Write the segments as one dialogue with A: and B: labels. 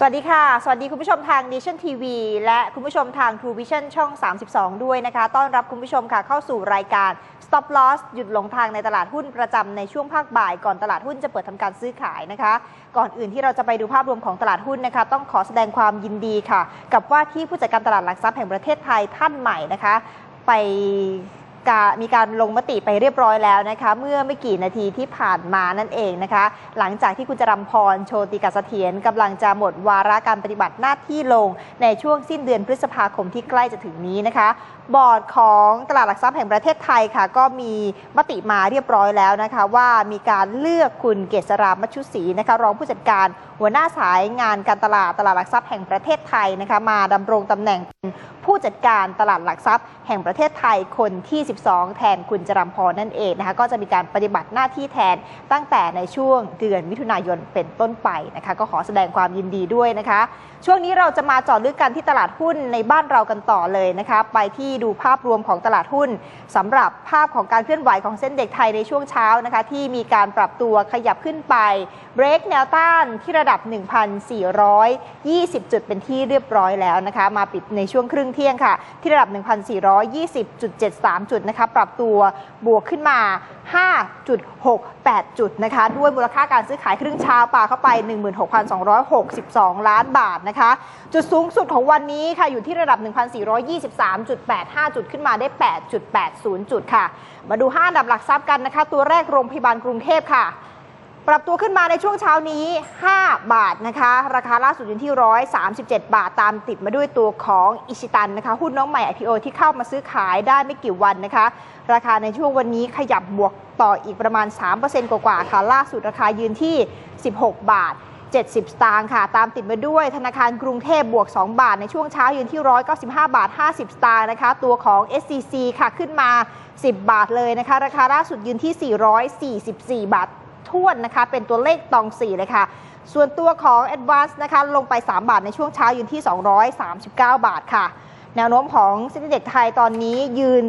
A: สวัสดีค่ะ สวัสดีคุณผู้ชมทาง Nation TV และคุณผู้ชมทาง True Vision ช่อง 32 ด้วยนะคะ ต้อนรับคุณผู้ชมค่ะเข้าสู่รายการ Stop Loss หยุดหลงทางในตลาดหุ้นประจำในช่วงภาคบ่าย ก่อนตลาดหุ้นจะเปิดทำการซื้อขายนะคะ ก่อนอื่นที่เราจะไปดูภาพรวมของตลาดหุ้นนะคะ ต้องขอแสดงความยินดีค่ะ กับว่าที่ผู้จัดการตลาดหลักทรัพย์แห่งประเทศไทยท่านใหม่นะคะ ไป กามีการลงมติไปเรียบร้อยแล้วนะคะเมื่อไม่กี่นาทีที่ผ่านมานั่นเองนะคะ หลังจากที่คุณจรำพรโชติกาสเถียรกำลังจะหมดวาระการปฏิบัติหน้าที่ลงในช่วงสิ้นเดือนพฤษภาคมที่ใกล้จะถึงนี้นะคะ บอร์ดของตลาดหลักทรัพย์แห่งประเทศไทยค่ะ ก็มีมติมาเรียบร้อยแล้วนะคะ ว่ามีการเลือกคุณเกษรามัชุศรีนะคะ รองผู้จัดการหัวหน้าสายงานการตลาดตลาดหลักทรัพย์แห่งประเทศไทยนะคะ มาดำรงตำแหน่งเป็นผู้จัดการตลาดหลักทรัพย์ แห่งประเทศไทยคนที่ 12 แทนคุณจรัมพรนั่นเองนะคะ ก็จะมีการปฏิบัติหน้าที่แทนตั้งแต่ในช่วงเดือนมิถุนายนเป็นต้นไปนะคะ ก็ขอแสดงความยินดีด้วยนะคะ ช่วงนี้เราจะมาจาะลึกกันที่ตลาดหุ้นในบ้านเรากันต่อเลยนะคะ ไปที่ดูภาพรวมของตลาดหุ้นสำหรับภาพของการเคลื่อนไหวของเส้นเด็กไทยในช่วงเช้านะคะ ที่มีการปรับตัวขยับขึ้นไปเบรกแนวต้านที่ระดับ 1,420 จุดเป็นที่เรียบร้อยแล้วนะคะ มาปิดในช่วงครึ่งเที่ยงค่ะ ที่ระดับ 1,420.73 จุดนะคะ ปรับตัวบวกขึ้นมา 5.68 จุดนะคะ ด้วยมูลค่าการซื้อขายครึ่งเช้าปาเข้าไป 16,262 ล้านบาทนะคะ จุดสูงสุดของวันนี้ค่ะอยู่ที่ระดับ 1,423.8 5 จุดขึ้นมาได้ 8.80 จุดค่ะ มาดู 5 อันดับหลักทรัพย์กันนะคะ ตัวแรกโรงพยาบาลกรุงเทพค่ะ ปรับตัวขึ้นมาในช่วงเช้านี้ 5 บาทนะคะ ราคาล่าสุดอยู่ที่ 137 บาทตามติดมาด้วยตัวของอิชิตันนะคะ หุ้นน้องใหม่ IPO ที่เข้ามาซื้อขายได้ไม่กี่วันนะคะ ราคาในช่วงวันนี้ขยับบวกต่ออีกประมาณ 3%กว่าๆค่ะ ล่าสุดราคายืนที่ 16 บาท 70 สตางค์ค่ะ ตามติดมาด้วยธนาคารกรุงเทพบวก 2 บาท ในช่วงเช้ายืนที่ 195 บาท 50 สตางค์นะคะ ตัวของ SCC ค่ะขึ้นมา 10 บาทเลยนะคะ ราคาล่าสุดยืนที่ 444 บาทท้วนนะคะ เป็นตัวเลขตอง 4 เลยค่ะ ส่วนตัวของ Advance นะคะลงไป 3 บาทในช่วงเช้ายืนที่ 239 บาทค่ะ แนวโน้มของเซ็นดีเด็กไทยตอนนี้ยืน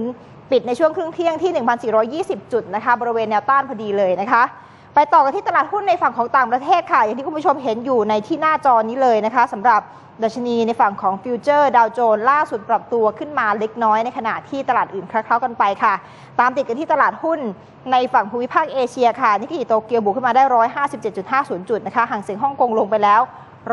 A: ปิดในช่วงครึ่งเที่ยงที่ 1,420 จุดนะคะ บริเวณแนวต้านพอดีเลยนะคะ ไปต่อกันที่ตลาดหุ้นในฝั่งของต่างประเทศค่ะ อย่างที่คุณผู้ชมเห็นอยู่ในที่หน้าจอนี้เลยนะคะสำหรับดัชนีในฝั่งของฟิวเจอร์ดาวโจนส์ล่าสุดปรับตัวขึ้นมาเล็กน้อยในขณะที่ตลาดอื่นคล้าๆกันไปค่ะ ตามติดกันที่ตลาดหุ้นในฝั่งภูมิภาคเอเชียค่ะนิกเกิโตเกียวบวกขึ้นมาได้ 157.50 จุดนะคะห่างเสียงฮ่องกงลงไปแล้ว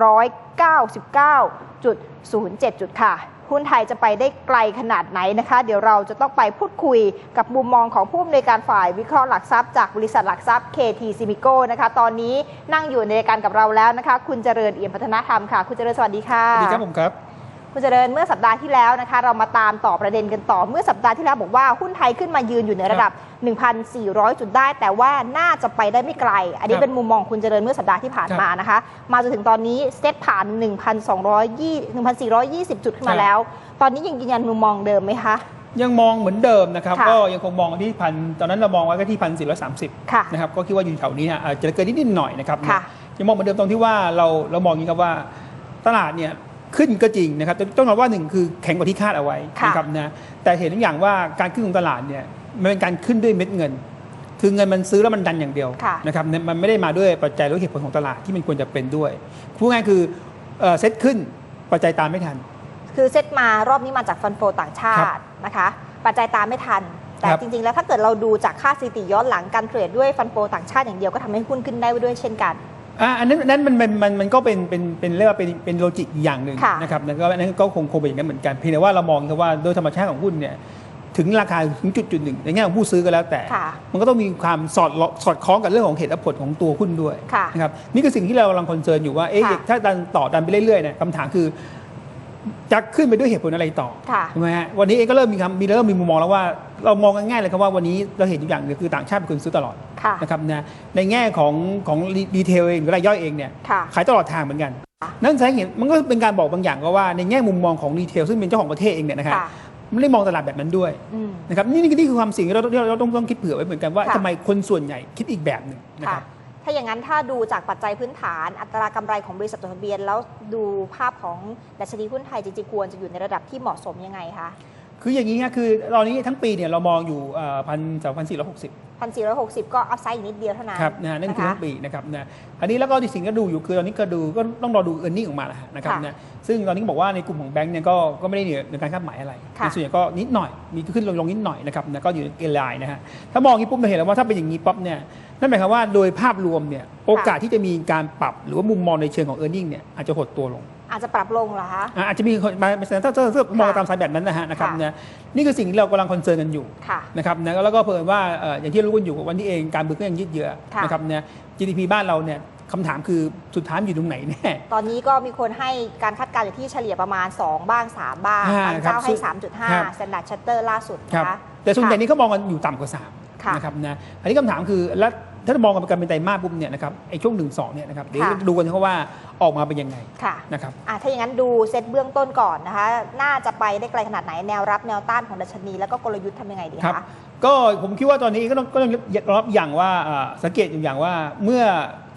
A: 199.07 จุดค่ะ หุ้นไทยจะไปได้ไกลขนาดไหนนะคะ เดี๋ยวเราจะต้องไปพูดคุยกับมุมมองของผู้อำนวยการฝ่ายวิเคราะห์หลักทรัพย์จากบริษัทหลักทรัพย์ KT s i m i c o นะคะ ตอนนี้นั่งอยู่ในรายการกับเราแล้วนะคะ คุณเจริญเอี่ยมพัฒนธรรมค่ะ คุณเจริญสวัสดีค่ะ
B: สวัสดีครับผมครับ
A: คุณเจริญเมื่อสัปดาห์ที่แล้วนะคะ เรามาตามต่อประเด็นกันต่อ เมื่อสัปดาห์ที่แล้วบอกว่าหุ้นไทยขึ้นมายืนอยู่ในระดับ 1,400 จุดได้ แต่ว่าน่าจะไปได้ไม่ไกล อันนี้
B: ครับ
A: เป็นมุมมองคุณเจริญเมื่อสัปดาห์ที่ผ่าน
B: ครับ
A: มานะคะ มาจนถึงตอนนี้เซ็ตผ่าน 1,220 1,420 จุดขึ้นมาแล้ว ตอนนี้ยังยืนยันมุมมองเดิมไหมคะ
B: ยังมองเหมือนเดิมนะครับ
A: ค่ะ
B: ก็ยังคงมองที่พันตอนนั้นเรามองไว้ก็ที่พันสี่ร้อยสามสิบ
A: ค่ะ
B: นะครับก็คิดว่าอยู่แถวนี้ฮะอาจจะเกินนิดๆหน่อยๆนะครับ
A: ค่ะ
B: ยังมองเหมือนเดิมตรงที่ว่าเราเรามองอย่างนี้ครับว่าตลาดเนี่ย ขึ้นก็จริงนะครับแต่ต้องบอกว่าหนึ่งคือแข็งกว่าที่คาดเอาไว้
A: ค่ะ
B: นะครับนะแต่เห็นทุกอย่างว่าการขึ้นของตลาดเนี่ยมันเป็นการขึ้นด้วยเม็ดเงิน คือเงินมันซื้อแล้วมันดันอย่างเดียว
A: ค่ะ
B: นะครับมันไม่ได้มาด้วยปัจจัยหรือเหตุผลของตลาดที่มันควรจะเป็นด้วยพูดง่ายๆคือเอ่อเซ็ตขึ้นปัจจัยตามไม่ทัน
A: คือเซ็ตมารอบนี้มาจากฟันโฟต่างชา
B: ครั
A: ติ
B: บ
A: นะคะปัจจัยตามไม่ทันแต่
B: ครับ
A: จริงๆ แล้วถ้าเกิดเราดูจากค่าสถิติย้อนหลังการเทรดด้วยฟันโฟต่างชาติอย่างเดียวก็ทำให้หุ้นขึ้นได้ด้วยเช่นกัน
B: อ่าอันนั้นอันนั้นมันมันมันมันก็เป็นเป็นเป็นเรียกว่าเป็นเป็นโลจิกอย่างหนึ่ง
A: ค่ะ
B: นะครับนั่นก็อันนั้นก็คงคงเป็นอย่างนั้นเหมือนกันเพียงแต่ว่าเรามองครับว่าโดยธรรมชาติของหุ้นเนี่ยถึงราคาถึงจุดจุดหนึ่งในแง่ของผู้ซื้อก็แล้วแต่
A: ค่ะ
B: มันก็ต้องมีความสอดสอดคล้องกับเรื่องของเหตุและผลของตัวหุ้นด้วย
A: ค่ะ
B: นะครับนี่คือสิ่งที่เรากำลังคอนเซิร์นอยู่ว่าเอ๊ะ
A: ค่ะ
B: ถ้าดันต่อดันไปเรื่อยๆเนี่ยคำถามคือจะขึ้นไปด้วยเหตุผลอะไรต่อ
A: ค่ะ
B: ถูกไหมฮะวันนี้เองก็เริ่มมีคำมีเริ่มมีมุมมองแล้วว่าเรามองกันง่ายเลยครับว่าวันนี้เราเห็นอยู่อย่างหนึงคือต่างชาติเป็นคนซื้อตลอด
A: ค่ะ
B: นะครับนะในแง่ของของดีเทลเองหรือรายย่อยเองเนี่ย
A: ค่ะ
B: ขายตลอดทางเหมือนกัน
A: ค่ะ
B: นั่นแสดงเห็นมันก็เป็นการบอกบางอย่างก็ว่าในแง่มุมมองของดีเทลซึ่งเป็นเจ้าของประเทศเองเนี่ยนะครับ
A: ค่ะ
B: ไม่ได้มองตลาดแบบนั้นด้วย
A: อืม
B: นะครับนี่นี่นี่คือความสิ่งที่เราที่เราต้องต้องคิดเผื่อไว้เหมือนกันว่า
A: ค่ะ
B: ทำไมคนส่วนใหญ่คิดอีกแบบหนึ่งนะค
A: ค่ะ
B: รับ
A: ถ้าอย่างนั้นถ้าดูจากปัจจัยพื้นฐานอัตรากำไรของบริษัทจดทะเบียน แล้วดูภาพของดัชนีหุ้นไทยจริงๆควรจะอยู่ในระดับที่เหมาะสมยังไงคะ
B: คืออย่างนี้ฮะคือตอนนี้ทั้งปีเนี่ยเรามองอยู่พันสองพันสี่ร้อยหกสิบ
A: 1,460ก็อัพไซด์อีกนิดเดียวเท่านั้น
B: ครับนะฮะนั่นคือ
A: นะคะ
B: ทั้งปีนะครับนะอันนี้แล้วก็ที่สิ่งก็ดูอยู่คือตอนนี้ก็ดูก็ต้องรอดูเออร์เน็งออกมาแหละนะครับ
A: ค่ะ
B: นะซึ่งตอนนี้ก็บอกว่าในกลุ่มของแบงก์เนี่ยก็ก็ไม่ได้เหนือเหนือการคาดหมายอะไร
A: ค่ะ
B: ส่วนใหญ่ก็นิดหน่อยมีขึ้นลงลงนิดหน่อยนะครับนะก็อยู่ในเกณฑ์ไลน์นะฮะถ้ามองอย่างนี้ปุ๊บเราเห็นแล้วว่าถ้าเป็นอย่างนี้ปั๊บเนี่ยนั่นหมายความว่าโดยภาพรวมเนี่ยโอกาสที่จะมีการปรับหรือว่ามุมมองในเชิงของเออร์เน็งเนี่ยอาจจะหดตัวลง
A: อาจจะปรับลงเหรอคะ
B: อะอาจจะมีคนมาถ้าถ้าถ้ามองตามสายแบบนั้นนะฮะนะครับ
A: ค่ะ
B: นะนี่คือสิ่งที่เรากำลังคอนเซิร์นกันอยู่
A: ค่ะ
B: นะครับนะแล้วก็เพิ่มว่าเอ่ออย่างที่รู้กันอยู่วันนี้เองการเมืองก็ยังยืดเยื้อ
A: ค่ะ
B: นะครับเนี่ย GDP บ้านเราเนี่ยคำถามคือสุดท้ายมันอยู่ตรงไหนแน่
A: ตอนนี้ก็มีคนให้การคาดการณ์อยู่ที่เฉลี่ยประมาณ 2 บ้าง 3 บ้าง
B: อ่า
A: บาง
B: ครับ
A: เจ้าให้
B: ครับ
A: 3.5 Standard Charter ล่าสุด
B: ครับ
A: นะคะ
B: แต่ส่วนใหญ่
A: ค่ะ
B: นี้เขามองกันอยู่ต่ำกว่า
A: ค่ะ
B: 3นะครับนะอันนี้คำถามคือแล้ว ถ้ามองกันเป็นไตรมาสปุ๊บเนี่ยนะครับไอ้ช่วงหนึ่งสองเนี่ยนะครับเดี๋ยว
A: ค่ะ
B: ดูกันเขาว่าออกมาเป็นยังไง
A: ค่ะ
B: นะครับ
A: อะถ้าอย่างนั้นดูเซตเบื้องต้นก่อนนะคะ น่าจะไปได้ไกลขนาดไหนแนวรับแนวต้านของดัชนี แล้วก็กลยุทธ์ทำยังไงดี
B: ครับ
A: คะ
B: ก็ผมคิดว่าตอนนี้ก็ต้องก็ต้องรับอย่างว่าอ่าสังเกตอยู่อย่างว่าเมื่อ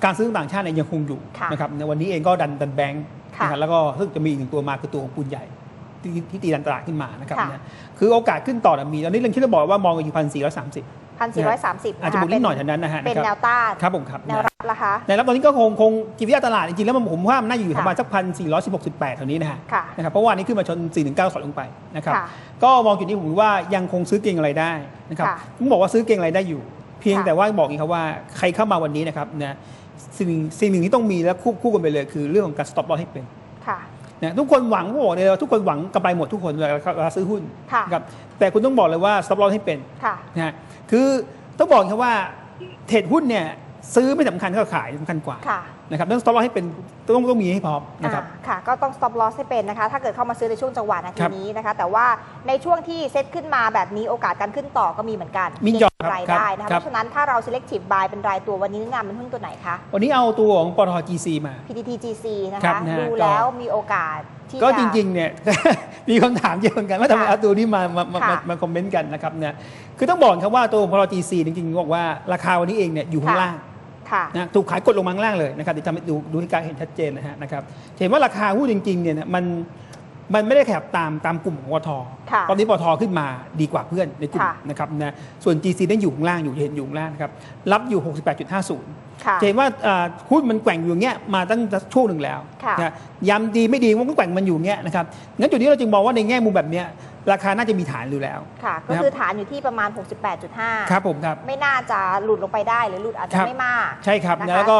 B: การซื้อต่างชาติเนี่ยยังคงอยู่
A: ค่ะ
B: นะครับในวันนี้เองก็ดันดันแบงค์
A: ค่ะ
B: นะครับแล้วก็ซึ่งจะมีอีกหนึ่งตัวมาคือตัวของปูนใหญ่ที่ที่ตีดันตลาดขึ้นมานะครับ
A: ค่ะ
B: นะคือโอกาสขึ้นต่อน่ะมีตอนนี้เรื่องที่เราบอกว่ามองกันอยู่พันสี่ร้อยสามสิบ
A: 1,430
B: อาจจะบวกนิดหน่อยเท่านั้นนะฮะ
A: เป็น
B: นะครับ
A: แนวต้าน
B: ครับผมครับ
A: แนวรับละคะ
B: ในรับตอนนี้ก็คงคงจิตวิทยาตลาดจริงๆแล้วมันผมว่ามันน่าจะอยู่
A: ค่ะ
B: ประมาณสักพันสี่ร้อยสิบหกสิบแปดแถวนี้นะฮะ
A: ค่ะ
B: นะครับเพราะว่านี้ขึ้นมาชน4 1 9ถอยลงไปนะครับ
A: ค่ะ
B: ก็มองจุดนี้ผมว่ายังคงซื้อเก่งอะไรได้นะครับ
A: ค่ะ
B: ผมบอกว่าซื้อเก่งอะไรได้อยู่ เพียง
A: ค่ะ
B: แต่ว่าบอกอีกครับว่าใครเข้ามาวันนี้นะครับนะสิ่งสิ่งหนึ่งที่ต้องมีและควบคู่กันไปเลย คือเรื่องของการ stop loss ให้เป็น
A: ค่ะ
B: นะทุกคนหวังผมบอกเลยว่าทุกคนหวังกำไรหมดทุกคนเวลาเวลาซื้อหุ้น
A: ค่ะ
B: นะครับแต่คุณต้องบอกเลยว่า stop loss ให้เป็น
A: ค่ะ
B: นะฮะ คือต้องบอกครับว่าเทรดหุ้นเนี่ยซื้อไม่สำคัญเท่าขายสำคัญกว่า
A: ค่ะ
B: นะครับต้อง stop loss ให้เป็นต้องต้องมีให้พร้อมนะครับ
A: อ่าค่ะก็ต้อง stop loss ให้เป็นนะคะ ถ้าเกิดเข้ามาซื้อในช่วงจังหวะนาที
B: ครับ
A: นี้นะคะ แต่ว่าในช่วงที่เซตขึ้นมาแบบนี้โอกาสการขึ้นต่อก็มีเหมือนกัน
B: มีหย่อน
A: เก็งกำไร
B: ครับ
A: ได้นะคะ
B: ครั
A: เพ
B: บ
A: ราะฉะนั้นถ้าเรา selective buy เป็นรายตัววันนี้แนะนำเป็นหุ้นตัวไหนคะ
B: วันนี้เอาตัวของปตท GC มา
A: PTTGC นะ
B: ครั
A: คะ
B: บนะฮะ
A: ดู
B: ก็
A: แล้วมีโอกาส ที่
B: ก็
A: จะ
B: จริงๆเนี่ยมีคำถามเยอะเหมือนกันว่าทำไม
A: ค่ะ
B: เอาตัวนี้มามามามา
A: ค่ะ
B: มาคอมเมนต์กันนะครับเนี่ยคือต้องบอกครับว่าตัวพล GC จริงๆบอกว่าราคาวันนี้เองเนี่ยอยู่ข้าง
A: ค่ะ
B: ล่าง
A: ค่ะ
B: นะถูกขายกดลงมาข้างล่างเลยนะครับเดี๋ยวทำให้ดูดูให้การเห็นชัดเจนนะฮะนะครับเห็นว่าราคาหุ้นจริงๆเนี่ยมัน มันไม่ได้แคบตามตามกลุ่มของปตท
A: ค่ะ
B: ตอนนี้ปตทขึ้นมาดีกว่าเพื่อนในกลุ่ม
A: ค่ะ
B: นะครับนะส่วน GC นั้นอยู่ข้างล่างอยู่เห็นอยู่ข้างล่างนะครับรับอยู่ 68.50
A: ค่ะ
B: จะเห็นว่าอ่าหุ้นมันแกว่งอยู่อย่างเงี้ยมาตั้งแต่ช่วงหนึ่งแล้ว
A: ค่ะ
B: นะยำดีไม่ดีมันก็แกว่งมันอยู่อย่างเงี้ยนะครับงั้นจุดนี้เราจึงมองว่าในแง่มุมแบบเนี้ย ราคาน่าจะมีฐานอยู่แล้ว
A: ค่ะ ก็
B: นะครับ
A: คือฐานอยู่ที่ประมาณ 68.5
B: ครับผมครับ
A: ไม่น่าจะหลุดลงไปได้หรือหลุดอาจจะ
B: ครับ
A: ไม่มาก
B: ใช่ครับ
A: นะคะ
B: แล้วก็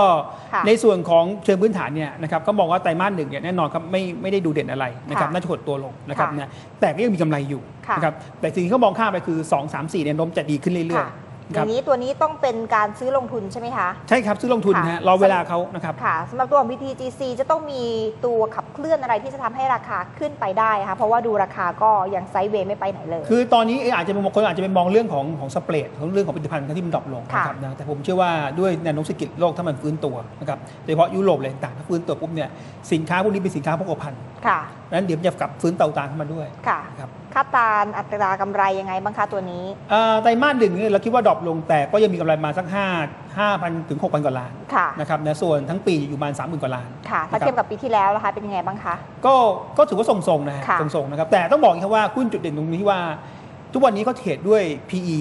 A: ค่ะ
B: ในส่วนของเชิงพื้นฐานเนี่ยนะครับเขามองว่าไตรมาสหนึ่งเนี่ยแน่นอนครับไม่ไม่ได้ดูเด่นอะไรนะครับ
A: ค่ะ
B: น่าจะหดตัวลงนะครับ
A: ค่ะ
B: นะแต่ก็ยังมีกำไรอยู่
A: ค่ะ
B: นะครับแต่สิ่งที่เขามองข้ามไปคือ 2 3 4เนี่ยโน้มจะดีขึ้นเรื่อย
A: ค่ะ
B: ๆ
A: อ
B: ครั
A: ย่า
B: บ
A: งนี้ตัวนี้ต้องเป็นการซื้อลงทุนใช่ไหมคะ
B: ใช่ครับซื้อลงทุน
A: ค่ะ
B: นะฮะรอเวลาเขานะครับ
A: ค่ะสำหรับตัวของ PTGC จะต้องมีตัวขับเคลื่อนอะไรที่จะทำให้ราคาขึ้นไปได้คะเพราะว่าดูราคาก็ยังไซด์เวย์ไม่ไปไหนเลย
B: คือตอนนี้อาจจะบางคนอาจจะไปมองเรื่องของของสเปรดของเรื่องของผลิตภัณฑ์ที่มันดรอปลง
A: ค่ะ
B: นะครับนะแต่ผมเชื่อว่าด้วยแนวโน้มเศรษฐกิจโลกถ้ามันฟื้นตัวนะครับโดยเฉพาะยุโรปอะไรต่างๆถ้าฟื้นตัวปุ๊บเนี่ยสินค้าพวกนี้เป็นสินค้าโภคภัณฑ์
A: ค่ะ
B: นั้นเดี๋ยวมันจะกลับฟื้นเตาตามเข้ามาด้วย
A: ค่ะ
B: ครับ
A: คาดการณ์อัตรากำไรยังไงบ้างคะตัวนี้
B: เอ่อไตรมาสหนึ่งเนี่ยเราคิดว่าดรอปลงแต่ก็ยังมีกำไรมาสัก5 5,000ถึง6,000กว่าล้าน
A: ค่ะ
B: นะครับนะส่วนทั้งปีอยู่ประมาณ30,000กว่าล้าน
A: ค่ะ ถ้า
B: นะครับ
A: เทียบกับปีที่แล้วนะคะเป็นยังไงบ้างคะ
B: ก็ก็ถือว่าทรงๆนะฮะ
A: ค่ะ
B: ทรงๆนะครับแต่ต้องบอกอย่างนี้ครับว่าหุ้นจุดเด่นตรงนี้ที่ว่า ทุกวันนี้เขาเทรดด้วย PE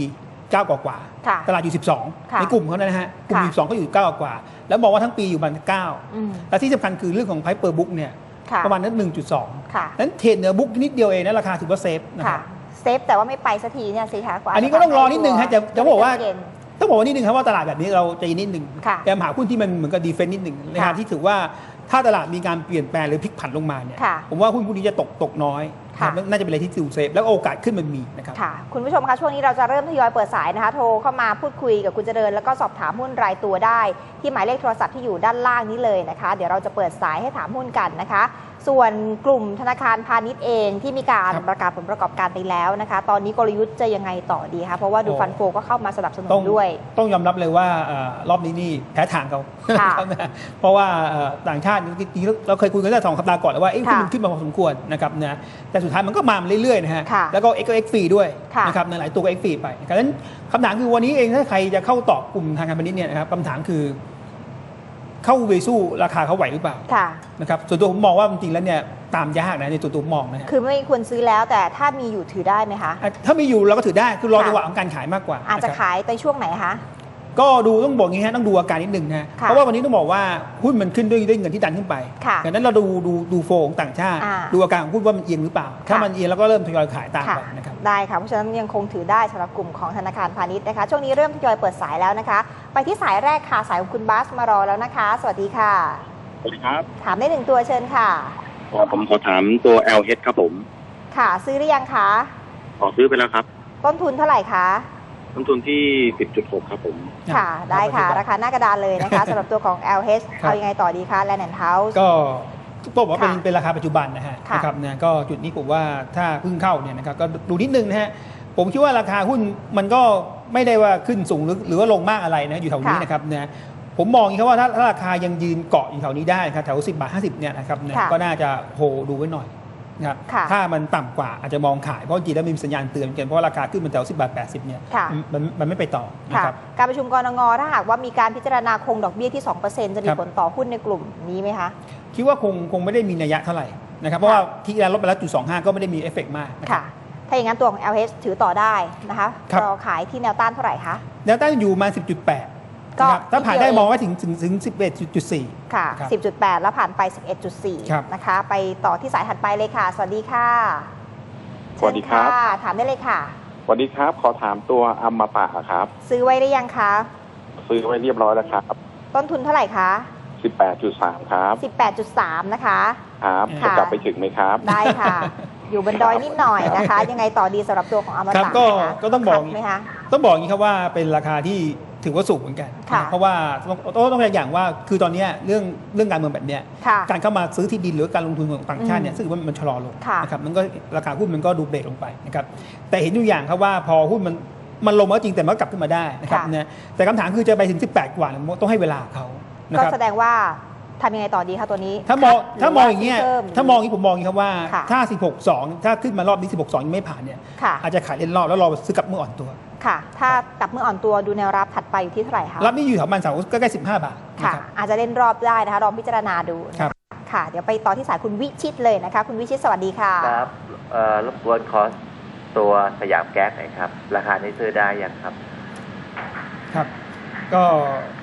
B: 9 กว่ากว่า
A: ค่ะ
B: ตลาดอยู่
A: ค่ะ
B: 12ในกลุ่มเขานะฮะกลุ่ม
A: ค่ะ
B: 12ก็อยู่ 9 กว่า แล้วบอกว่าทั้งปีอยู่ประมาณ9
A: อืม
B: และที่สำคัญคือเรื่องของไพเปอร์บุ๊กเนี่ย
A: ค่ะ
B: ประมาณนั้น 1.2
A: ค่ะ
B: นั้นเทรดเหนือบุ๊กนิดเดียวเองนะราคาถือว่าเซฟนะค
A: ค่ะ
B: รับ
A: เซฟแต่ว่าไม่ไปสักทีเนี่ยสิคะว่า
B: อันนี้ก็ต้องรอนิดนึงฮะจะจะบอกว่า
A: เย็น
B: ต้องบอกว่านิดนึงครับว่าตลาดแบบนี้เราใจเย็นนิดนึง
A: ค่ะ
B: แต่หาหุ้นที่มันเหมือนกับดีเฟนต์นิดนึงใน
A: ค่ะ
B: ทางที่ถือว่า ถ้าตลาดมีการเปลี่ยนแปลงหรือพลิกผันลงมาเนี่ย
A: ค่ะ
B: ผมว่าหุ้นพวกนี้จะตกตกน้อย
A: ค่ะ
B: นะครับน่าจะเป็นอะไรที่ถือเซฟแล้วโอกาสขึ้นมันมีนะครับ
A: ค่ะ คุณผู้ชมคะช่วงนี้เราจะเริ่มทยอยเปิดสายนะคะ โทรเข้ามาพูดคุยกับคุณเจริญ แล้วก็สอบถามหุ้นรายตัวได้ ที่หมายเลขโทรศัพท์ที่อยู่ด้านล่างนี้เลยนะคะ เดี๋ยวเราจะเปิดสายให้ถามหุ้นกันนะคะ ส่วนกลุ่มธนาคารพาณิชย์เองที่มีการ
B: ครับ
A: ประกาศผลประกอบการไปแล้วนะคะ ตอนนี้กลยุทธ์จะยังไงต่อดีคะเพราะว่าดู
B: โอ้
A: ฟันโฟก็เข้ามาสนับสนุน
B: ต้อง
A: ด้วย
B: ต้องยอมรับเลยว่าเอ่อรอบนี้นี่แพ้ทางเขา
A: ค่ะ
B: ครับนะเพราะว่าเอ่อต่างชาติจริงๆเราเคยคุยกันตั้งแต่สองสัปดาห์ก่อนแล้วว่าเอ๊ะ
A: ค่ะ
B: หุ้นมันขึ้นมาพอสมควรนะครับนะแต่สุดท้ายมันก็มาเรื่อยๆนะฮะ
A: ค่ะ
B: แล้วก็เอ็กก็เอ็กฟรีด้วย
A: ค่ะ
B: นะครับในหลายตัวก็เอ็กฟรีไปนะครับดังนั้นคำถามคือวันนี้เองถ้าใครจะเข้าตอบกลุ่มทางการพาณิชย์เนี่ยนะครับคำถามคือ เข้าเวสู้ราคาเขาไหวหรือเปล่า
A: ค่ะ
B: นะครับส่วนตัวผมมองว่าจริงๆแล้วเนี่ยตามยากนะในตัวตัวมองนะฮะ
A: คือไม่ควรซื้อแล้วแต่ถ้ามีอยู่ถือได้ไหมคะ
B: อะถ้ามีอยู่เราก็ถือได้คือรอ
A: ค่ะ
B: จังหวะของการขายมากกว่า
A: อาจจะ
B: นครับ
A: ขายในช่วงไหนคะ
B: ก็ดูต้องบอกอย่างนี้ฮะต้องดูอาการนิดนึงนะฮะ
A: ค่ะ
B: เพราะว่าวันนี้ต้องบอกว่าหุ้นมันขึ้นด้วยด้วยเงินที่ดันขึ้นไป
A: ค่ะ
B: ดังนั้นเราดูดูดูโฟของต่างชาติ
A: อ่า
B: ดูอาการของหุ้นว่ามันเอียงหรือเปล่า ถ้า
A: ค่ะ
B: มันเอียงเราก็เริ่มทยอยขายตาม
A: ค่ะ
B: ไปนะครับ
A: ได้ค่ะเพราะฉะนั้นยังคงถือได้สำหรับกลุ่มของธนาคารพาณิชย์นะคะ ช่วงนี้เริ่มทยอยเปิดสายแล้วนะคะ ไปที่สายแรกค่ะสายของคุณบาสมารอแล้วนะคะ สวัสดีค่ะ
C: สวัสดีครับ
A: ถามได้หนึ่งตัวเชิญค่ะ
C: อ๋อผมขอถามตัว LH ครับผม
A: ค่ะ ซื้อหรือยังคะ
C: ขอซื้อไปแล้วครับ
A: ต้นทุนเท่าไหร่คะ
C: ต้นทุนที่ 10.6 ครับผม
A: ค่ะ ได้ค่ะ
B: ปัจจุบัน
A: ราคาหน้ากระดานเลยนะคะสำหรับตัวของ LH
B: ครับ
A: เอายังไงต่อดีคะ Land and House
B: ก็ต้องบอกว่าเป็น
A: ค่ะ
B: เป็นราคาปัจจุบันนะฮะ
A: ค่ะ
B: นะครับนะก็จุดนี้ผมว่าถ้าเพิ่งเข้าเนี่ยนะครับก็ดูนิดนึงนะฮะผมคิดว่าราคาหุ้นมันก็ไม่ได้ว่าขึ้นสูงหรือหรือว่าลงมากอะไรนะอยู่แถวนี้
A: ค่ะ
B: นะครับนะผมมองอย่างนี้ครับว่าถ้าถ้าราคายังยืนเกาะอยู่แถวนี้ได้นะครับแถว 10 บาท 50 เนี่ยนะครับนะ
A: ค่ะ
B: ก็น่าจะโฮดูไว้หน่อย นะครับ
A: ค่ะ
B: ถ้ามันต่ำกว่าอาจจะมองขายเพราะจริงๆแล้วมีสัญญาณเตือนกันเพราะว่าราคาขึ้นมันแถว10บาท80เนี่ย
A: ค่ะ
B: มันมันไม่ไปต่อนะ
A: ค่ะ
B: ครับ
A: การประชุมกรงถ้าหากว่ามีการพิจารณาคงดอกเบี้ยที่ 2%จะมี
B: ครับ
A: ผลต่อหุ้นในกลุ่มนี้ไหมคะ
B: คิดว่าคงคงไม่ได้มีนัยยะเท่าไหร่นะครับเพราะว่าที่แล้วลดไปแล้วจุด25ก็ไม่ได้มีเอฟเฟกต์มากนะครับ
A: ค่ะถ้าอย่างนั้นตัวของ LH ถือต่อได้นะคะ
B: ครับ
A: รอขายที่แนวต้านเท่าไหร่คะ
B: แนวต้านอยู่มา10.8
A: ก็
B: นะครับถ้าผ่านได้
A: นิดเดียว
B: มองไว้ถึงถึงถึง 11.4
A: ค่ะ
B: ครับ
A: 10.8 แล้วผ่านไป
B: ครับ
A: 11.4 นะคะ ไปต่อที่สายถัดไปเลยค่ะ สวัสดีค่ะ
D: สวัสดีครับ
A: เชิญะถามได้เลยค่ะ
D: สวัสดีครับ ขอถามตัวอัมมาปะครับ
A: ซื้อไว้ได้ยังคะ
D: ซื้อไว้เรียบร้อยแล้วครับ
A: ต้นทุนเท่าไหร่คะ
D: 18.3 ครับ
A: 18.3 นะคะ
D: ครับ
A: ค่ะ
D: จะกลับไปถึงไหมครับ
A: ได้ค่ะ อยู่บนดอยนิดหน่อยนะคะ ยังไงต่อดีสำหรับตัวของอม
B: ครับ
A: ตะ
B: ก็
A: นะคะ
B: ก็ต้องบอก
A: ขัดไหมคะ
B: ต้องบอกอย่างนี้ครับว่าเป็นราคาที่ ถือว่าสูงเหมือนกัน
A: ค่ะ
B: นะเพราะว่าต้องต้องต้องอย่างว่า คือตอนเนี้ยเรื่องเรื่องการเมืองแบบเนี้ย
A: ค่ะ
B: การเข้ามาซื้อที่ดินหรือการลงทุนของต่างชาติเนี่ย
A: อืม
B: ซึ่งว่ามันชะลอลง
A: ค่ะ
B: นะครับมันก็ราคาหุ้นมันก็ดูเบรกลงไปนะครับแต่เห็นอยู่อย่างครับว่าพอหุ้นมันมันลงมาก็จริงแต่มันก็กลับขึ้นมาได้นะครับ
A: ค่ะ
B: นะแต่คำถามคือจะไปถึง 18 กว่าเนี่ยต้องให้เวลาเขานะ
A: ก็
B: ครับ
A: แสดงว่าทำยังไงต่อดีคะตัวนี้
B: ถ้ามอง
A: หรื
B: ถ้ามองอย่างเงี้ย
A: ว่พิ่
B: ถ้ามองอย่างนี้ผมมองอย่างนี้ครับว่า
A: ค่ะ
B: ถ้า 16 2 ถ้าขึ้นมารอบนี้ 16 2 ยังไม่ผ่านเนี่ย
A: ค่ะ
B: อาจจะขายเล่นรอบแล้วรอซื้อกลับเมื่ออ่อนตัว
A: ค่ะ ถ้ากลับมืออ่อนตัวดูแนวรับถัดไปอยู่ที่เท่าไหร่คะ
B: รับนี้อยู่แถวประมันเสาใกล้ๆ15บาทนะ
A: ค่ะ
B: ครับ
A: อาจจะเล่นรอบได้นะคะลองพิจารณาดูนะะ
B: ครับ
A: ค่ะ เดี๋ยวไปต่อที่สายคุณวิชิตเลยนะคะ คุณวิชิตสวัสดีค่ะ
E: ครับเอ่อรบกวนขอตัวสยามแก๊สหน่อยครับ ราคานี้ซื้อได้ยังครับ
B: ครับ ก็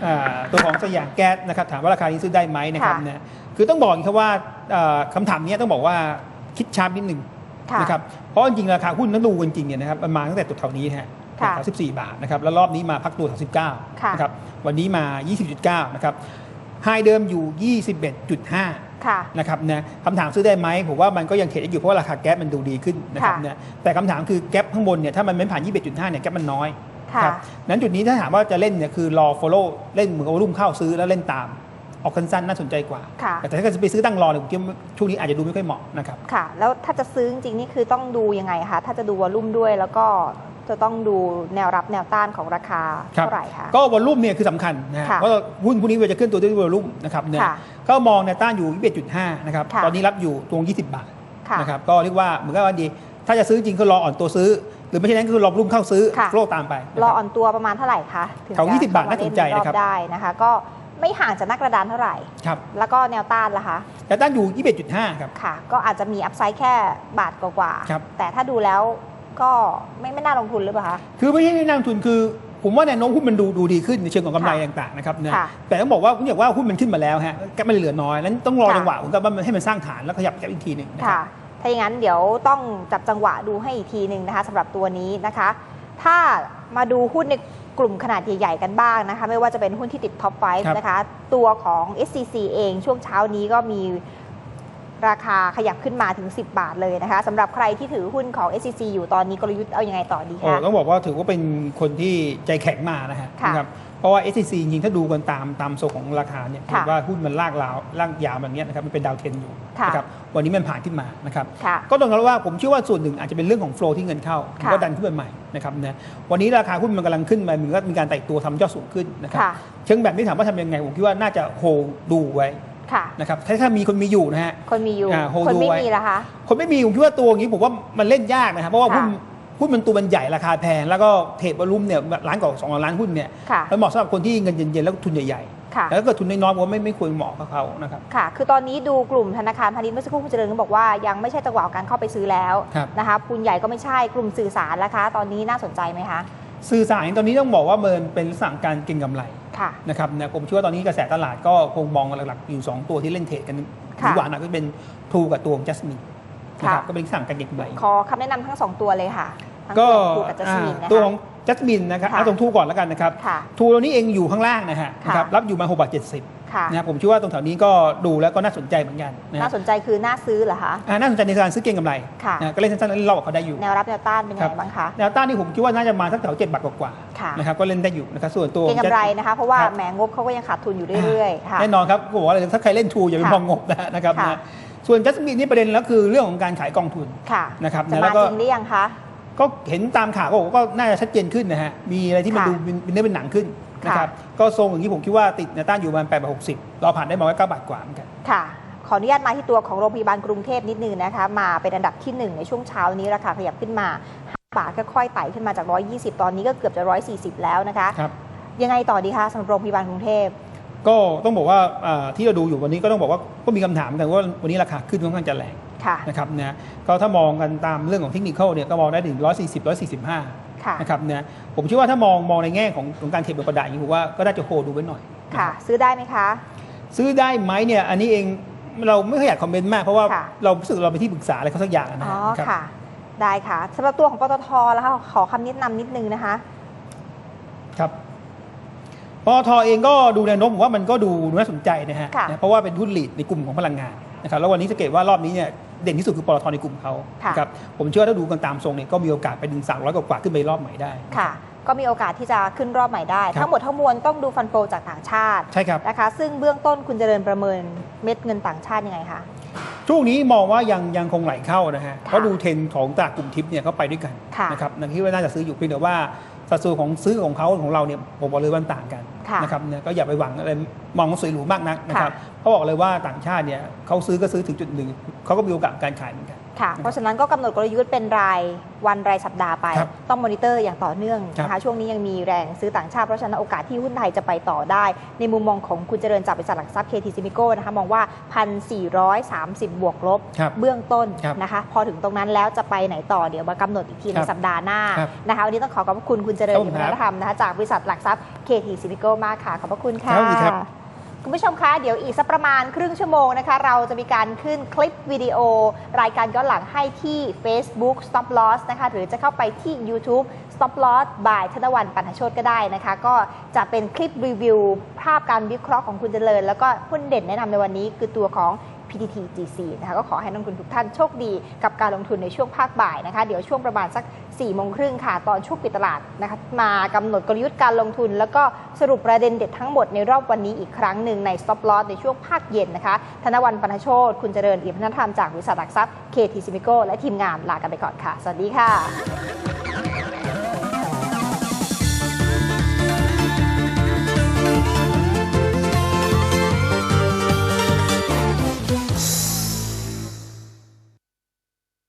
B: อ่าตัวของสยามแก๊สนะครับถามว่าราคานี้ซื้อได้ไหมนะครับ
A: ค่ะ
B: นะคือต้องบอกอย่างนี้ครับว่าอ่าคำถามเนี้ยต้องบอกว่าคิดชาร์ปนิดหนึ่ง
A: ค่ะ
B: นะครับเพราะจริงๆราคาหุ้นนั้นดูจริงๆเนี่ยนะครับมันมาตั้งแต่ตัวแถวนี้นะฮะ
A: ค่ะ
B: แถว14บาทนะครับแล้วรอบนี้มาพักตัวแถว19
A: ค่ะ
B: นะครับวันนี้มา 20.9นะครับไฮเดิมอยู่ 21.5
A: ค่ะ
B: นะครับนะคำถามซื้อได้ไหมผมว่ามันก็ยังเทรดได้อยู่เพราะว่าราคาแก๊สมันดูดีขึ้นนะครับ
A: ค่ะ
B: นะแต่คำถามคือแก๊ปข้างบนเนี่ยถ้ามันไม่ผ่าน 21.5เนี่ยแก๊ปมันน้อย
A: ค่ะ
B: ครับนั้นจุดนี้ถ้าถามว่าจะเล่นเนี่ยคือรอ follow เล่นเหมือนกับว่ารุ่มเข้าซื้อแล้วเล่นตามออกสั้นๆน่าสนใจกว่า
A: ค่ะ
B: แต่ถ้าเกิดจะไปซื้อตั้งรอเนี่ยผมคิดว่าช่วงนี้อาจจะดูไม่ค่อยเหมาะนะครับ
A: ค่ะ แล้วถ้าจะซื้อจริงๆนี่คือต้องดูยังไงคะ ถ้าจะดูวอลลุ่มด้วยแล้วก็ จะต้องดูแนวรับแนวต้านของราคา
B: ครับ
A: เท่าไหร่คะ
B: ก็วอลลุ่มเนี่ยคือสำคัญนะฮะ
A: ค่ะ
B: เพราะหุ้นพวกนี้เวลาจะขึ้นตัวด้วยวอลลุ่มนะครับเนี่ย
A: ค่ะ
B: ก็มองในวต้านอยู่21.5นะครับ
A: ค่ะ
B: ตอนนี้รับอยู่ตรง 20 บาท
A: ค่ะ
B: นะครับก็เรียกว่าเหมือนกับว่าดีถ้าจะซื้อจริงก็รออ่อนตัวซื้อ หรือไม่ใช่นั้นก็คือรอรุ่มเข้าซื้อ
A: ค่ะ
B: โฟลตามไปนะ
A: รอ
B: ค
A: อ่
B: บ
A: อนตัวประมาณเท่าไหร่คะถึง
B: แถว
A: จะ
B: 20 บาทน่าสนใจนะครับ
A: เข้ามาเล่รอบได้นะคะ ก็ไม่ห่างจากหนักกระดานเท่าไหร่
B: ครับ
A: แล้วก็แนวต้านล่ะคะ
B: แต่ต้านอยู่ 21.5 ครับ
A: ค่ะ ก็อาจจะมีอัพไซด์แค่บาทกว่าๆ
B: ครับ
A: แต่ถ้าดูแล้ว ก็ไม่ไม่น่าลงทุนหรือเปล่าคะ
B: คือไม่ใช่แนะนำทุนคือผมว่าแนวโน้มหุ้นมันดูดูดีขึ้นในเชิงของกำไร
A: ค่ะ
B: ต่างๆนะครับนะ
A: ค่ะ
B: แต่ต้องบอกว่าผมอยากว่าหุ้นมันขึ้นมาแล้วฮะแก็ไม่เหลือน้อยนั้นต้องรอ
A: ค่ะ
B: จังหวะผมก็ว่ามันให้มันสร้างฐานแล้วขยับแก็อีกทีหนึ่งนะค
A: ค่ะ
B: รับ
A: ถ้าอย่างนั้นเดี๋ยวต้องจับจังหวะดูให้อีกทีหนึ่งนะคะสำหรับตัวนี้นะคะ ถ้ามาดูหุ้นในกลุ่มขนาดใหญ่ ๆ กันบ้างนะคะ ไม่ว่าจะเป็นหุ้นที่ติดท็อปไฟ
B: ครับ
A: นะคะ ตัวของ SCC เองช่วงเช้านี้ก็มี ราคาขยับขึ้นมาถึง 10 บาทเลยนะคะสำหรับใครที่ถือหุ้นของ SCC อยู่ตอนนี้กลยุทธ์เอาอยัางไงต่อดี
B: โอ้
A: คะ
B: ต้องบอกว่าถือว่าเป็นคนที่ใจแข็งมานะฮะ
A: ค่ะ
B: นะครับเพราะว่า s c c จริงๆถ้าดูกันตามตามโซของราคาเนี่ย
A: ค่ะ
B: ถือว่าหุ้นมันลากลาวลากยาวแบบเนี้ยนะครับมันเป็นดาวเทนอยู่
A: ค่ะ
B: นะครับวันนี้มันผ่านขึ้นมานะครับ
A: ค่ะ
B: ก็ต้องรับว่าผมเชื่อว่าส่วนหนึ่งอาจจะเป็นเรื่องของโฟลที่เงินเข้า
A: ค่ะ
B: ก็ดันขึ้นมาใหม่นะครับนะวันนี้ราคาหุ้นมันกำลังขึ้นมามันก็มีการไต่ตัวทำยอดสูงขึ้นนะครับ
A: ค่ะ
B: เชิงแบบนี้ถามว่าทำยังไงผมคิดว่าน่าจะโฮดูไว้
A: ค่ะ
B: นะครับถ้าถ้ามีคนมีอยู่นะฮะ
A: คนมีอยู่
B: อ่า hold
A: คนไม่
B: ดูไว้
A: มีละคะ
B: คนไม่มีผมคิดว่าตัวอย่างนี้ผมว่ามันเล่นยากนะครับ เพราะว่าหุ้น
A: ค่ะ
B: หุ้นมันตัวมันใหญ่ราคาแพง แล้วก็เทรดวอลุ่มเนี่ยล้านกว่าสองล้านหุ้นเนี่ย
A: ค่ะ
B: มันเหมาะสำหรับคนที่เงินเย็นๆแล้วทุนใหญ่
A: ค่ะ
B: แต่ถ้าเกิดทุนน้อยๆผมว่าไม่ไม่ควรเหมาะกับเขานะครับ
A: ค่ะ คือตอนนี้ดูกลุ่มธนาคารพาณิชย์เมื่อสักครู่คุณเจริญก็บอกว่ายังไม่ใช่จังหวะของการเข้าไปซื้อแล้ว
B: ครับ
A: นะคะปูนใหญ่ก็ไม่ใช่กลุ่มสื่อสารแล้วคะ ตอนนี้น่าสนใจไหมคะ
B: สื่อสารตอนนี้ต้องบอกว่ามันเป็นลักษณะการเก็งกำไร
A: ค่ะ
B: นะครับนะผมเชื่อว่าตอนนี้กระแสตลาดก็คงมองหลักๆอยู่ 2 ตัวที่เล่นเทรดกัน
A: ค่ะ
B: ดีกว่านะก็เป็นทูกับตัวของจัสมินนะครับ
A: ค่ะ
B: ก็เป็นลักษณะการเก็งกำไร
A: ขอคำแนะนำทั้งสองตัวเลยค่ะทั้ง
B: ก็
A: ตัวทูกับจัสมิน
B: อ่า
A: นะ
B: ตัว
A: คะ
B: ของจัสมินนะครับ
A: ค่ะ
B: เอาตรงทูก่อนแล้วกันนะครับ
A: ค่ะ
B: ทูตัวนี้เองอยู่ข้างล่างนะฮะ
A: ค่ะ
B: นะครับรับอยู่มา6บาท70
A: ค่ะ
B: นะครับผมเชื่อว่าตรงแถวนี้ก็ดูแล้วก็น่าสนใจเหมือนกันนะ
A: น่า
B: ฮะ
A: สนใจคือน่าซื้อเหรอคะ
B: อ่าน่าสนใจในการซื้อเก็งกำไร
A: ค่ะ
B: นะก็เล่นสั้นๆเล่นรอบกับเขาได้อยู่
A: แนวรับแนวต้านเป็นยัง
B: ครั
A: ไง
B: บ
A: บ้างคะ
B: แนวต้านนี่ผมคิดว่าน่าจะมาสักแถว7บาทกว่า
A: ค่ะ
B: ๆนะครับก็เล่นได้อยู่นะครับส่วนตัว
A: เก็งกำไรนะคะเพราะว่า
B: ครับ
A: แหมงบเขาก็ยังขาดทุนอยู่เรื่อยๆค่ะ
B: แน่นอนครับก็บอกว่าถ้าใครเล่นทูอย่าไป
A: ค่ะ
B: มองงบนะนะครับ
A: ค่ะ
B: นะส่วนจัสมินนี่ประเด็นแล้วคือเรื่องของการขายกองทุน
A: ค่ะ
B: นะครับ
A: จะ
B: นะแล้
A: มาว
B: ก็
A: จริงหรือยังคะ
B: ก็เห็นตามข่าวก็บอกว่าก็น่าจะชัดเจนขึ้นนะฮะ มีอะไรที่มัน
A: ค่ะ
B: ดูเป็นเป็นเนื้อเป็นหนังขึ้น
A: ค่ะ
B: นะครับก็ทรงอย่างนี้ผมคิดว่าติดแนวต้านอยู่ประมาณ8บาท60รอผ่านได้มาไว้9บาทกว่าเหมือนกัน
A: ค่ะขออนุญาตมาที่ตัวของโรงพยาบาลกรุงเทพนิดนึงนะคะ มาเป็นอันดับที่ 1 ในช่วงเช้านี้ราคาขยับขึ้นมา5บาทค่อยๆไต่ขึ้นมาจาก 120 ตอนนี้ก็เกือบจะ 140 แล้วนะคะ
B: ครับ
A: ยังไงต่อดีคะสำหรับโรงพยาบาลกรุงเทพ
B: ก็ต้องบอกว่าอ่าที่เราดูอยู่วันนี้ก็ต้องบอกว่าก็มีคำถามกันว่าวันนี้ราคาขึ้นค่อนข้างจะแรง
A: ค่ะ
B: นะครับนะก็ถ้ามองกันตามเรื่องของเทคนิคเนี่ยก็มองได้ถึง 140 145
A: ค่ะ
B: นะครับนะผมเชื่อว่าถ้ามองมองในแง่ของของการเทรดบนกระดาษอย่างนี้ผมว่าก็น่าจะโฮดูไว้หน่อยนะ
A: ค่ะ
B: รับ
A: ซื้อได้ไหมคะ
B: ซื้อได้ไหมเนี่ยอันนี้เองเราไม่ค่อยอยากคอมเมนต์มาก เพราะว่า
A: ค่ะ
B: เรารู้สึกเราไปนที่ปรึกษาอะไรเขาสักอย่างนะ
A: อ๋อ
B: ครับ
A: ค่ะ ได้ค่ะสำหรับตัวของปตทแล้วค่ะขอคำแนะนำนิดนึงนะคะ
B: ครับปตทเองก็ดูแนวโน้มผมว่ามันก็ดูน่าสนใจนะฮะ
A: ค่ะ
B: นะเพราะว่าเป็นหุ้นลีดในกลุ่มของพลังงานนะครับแล้ววันนี้สังเกตว่ารอบนี้เนี่ย เด่นที่สุดคือปตทในกลุ่มเขา
A: ค่ะ
B: นะครับผมเชื่อว่าถ้าดูกันตามทรงเนี่ยก็มีโอกาสไปถึง300กว่าๆขึ้นไปรอบใหม่ได้
A: ค่ะก็มีโอกาสที่จะขึ้นรอบใหม่ได้
B: ครับ
A: ทั้งหมดทั้งมวลต้องดูฟันโฟจากต่างชาติ
B: ใช่ครับ
A: นะคะซึ่งเบื้องต้นคุณเจริญประเมินเม็ดเงินต่างชาติยังไงคะ
B: ช่วงนี้มองว่ายังยังคงไหลเข้านะฮะ
A: ค่ะ
B: เพราะดูเทรนด์ของตลาดกลุ่มทิปเนี่ยเขาไปด้วยกัน
A: ค่ะ
B: นะครับนั่นคิดว่าน่าจะซื้ออยู่เพียงแต่ว่า สัดส่วนของซื้อของเขาของเราเนี่ยผมบอกเลยว่ามันต่างกัน
A: ค่ะ
B: นะครับเนี่ยก็อย่าไปหวังอะไรมองว่าสวยหรูมากนักนะครับ
A: ค่ะ
B: เขาบอกเลยว่าต่างชาติเนี่ยเขาซื้อก็ซื้อถึงจุดหนึ่งเขาก็มีโอกาสการขายเหมือนกัน
A: ค่ะ เพราะฉะนั้นก็กำหนดกลยุทธ์เป็นรายวันรายสัปดาห์ไป
B: ครับ
A: ต้องมอนิเตอร์อย่างต่อเนื่องนะ
B: ครั
A: คะ
B: บ
A: ช่วงนี้ยังมีแรงซื้อต่างชาติเพราะฉะนั้นโอกาสที่หุ้นไทยจะไปต่อได้ ในมุมมองของคุณเจริญจากบริษัทหลักทรัพย์ KT s i m i c o นะคะมองว่า 1,430 บวกลบ
B: ครับ
A: เบื้องต้น
B: ครับ
A: นะคะพอถึงตรงนั้นแล้วจะไปไหนต่อเดี๋ยวมากำหนดอีกทีใน
B: ครับ
A: สัปดาห์หน้า
B: ครับ
A: นะคะวันนี้ต้องขอขอบพระคุณคุณเจริญ
B: ครับ
A: อิ
B: ผม
A: ม
B: ครับ
A: นธรรมนะคะจากบริษัทหลักทรัพย์ KT s i m i c o มากค่ะขอบพระคุณค่ะ คุณผู้ชมคะ เดี๋ยวอีกสักประมาณครึ่งชั่วโมงนะคะ เราจะมีการขึ้นคลิปวิดีโอ รายการย้อนหลังให้ที่ Facebook Stop Loss นะคะ หรือจะเข้าไปที่ YouTube Stop Loss by ธนวันปันหโชตก็ได้นะคะ ก็จะเป็นคลิปรีวิว ภาพการวิเคราะห์ของคุณเจริญ แล้วก็หุ้นเด่นแนะนำในวันนี้คือตัวของ PTT GC นะคะก็ขอให้นักลงทุนทุกท่านโชคดีกับการลงทุนในช่วงภาคบ่ายนะคะ เดี๋ยวช่วงประมาณสัก 4ี่โมงครึ่งค่ะ ตอนช่วงปิดตลาดนะคะมากำหนดกลยุทธ์การลงทุน แล้วก็สรุปประเด็นเด็ดทั้งหมดในรอบวันนี้อีกครั้งหนึ่งใน Stop Loss ในช่วงภาคเย็นนะคะ ธนวันปนชโชตคุณเจริญเอี่ยมพัฒนธรรมจากบริษัทหลักทรัพย์ KT s i m i c o และทีมงานลากันไปก่อนค่ะ สวัสดีค่ะ